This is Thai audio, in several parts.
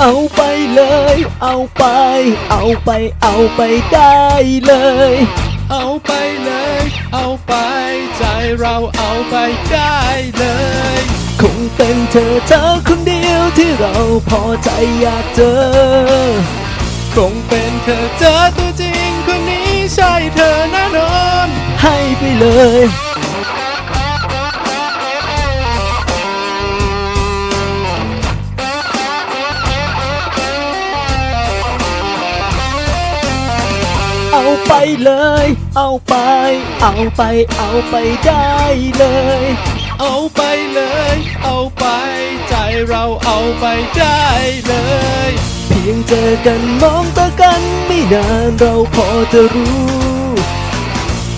เอาไปเลย เอาไป เอาไป เอาไปได้เลย เอาไปเลย เอาไป ใจเราเอาไปได้เลย คงเป็นเธอเธอคนเดียวที่เราพอใจอยากเจอ คงเป็นเธอเจอตัวจริงคนนี้ใช่เธอแน่นอน ให้ไปเลย เอาไปเลย เอาไป เอาไป เอาไปได้เลย เอาไปเลย เอาไป ใจเราเอาไปได้เลย เพียงเจอกันมองตากันไม่นานเราพอจะรู้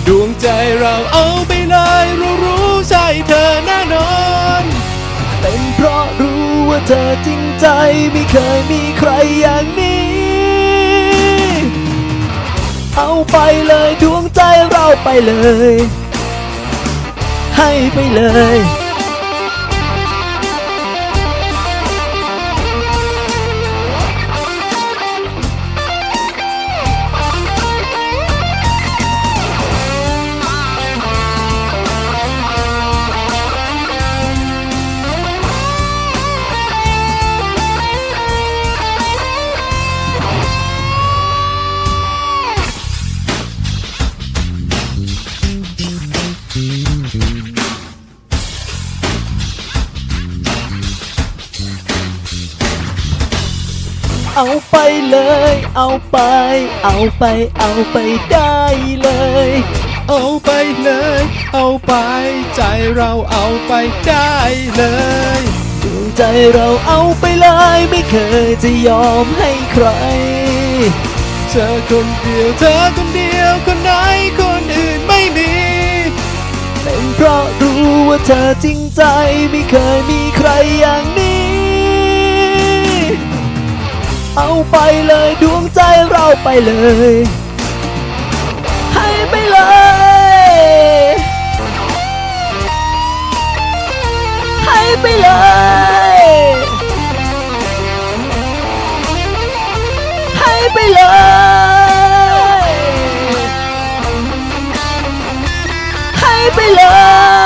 ดวงใจเราเอาไปเลยรู้รู้ใช่เธอแน่นอน เป็นเพราะรู้ว่าเธอจริงใจไม่เคยมีใครอย่างนี้ ไปเลยดวงใจเราไปเลย ให้ไปเลย เอาไปเลย เอาไป เอาไป เอาไปได้เลย เอาไปเลย เอาไป ใจเราเอาไปได้เลยดวงใจเราเอาไปเลย ไม่เคยจะยอมให้ใคร เธอคนเดียว เธอคนเดียวคนไหนคน เพราะรู้ว่าเธอจริงใจไม่เคยมีใครอย่างนี้ เอาไปเลยดวงใจเราไปเลย ให้ไปเลยให้ไปเลยให้ไปเลย ไ了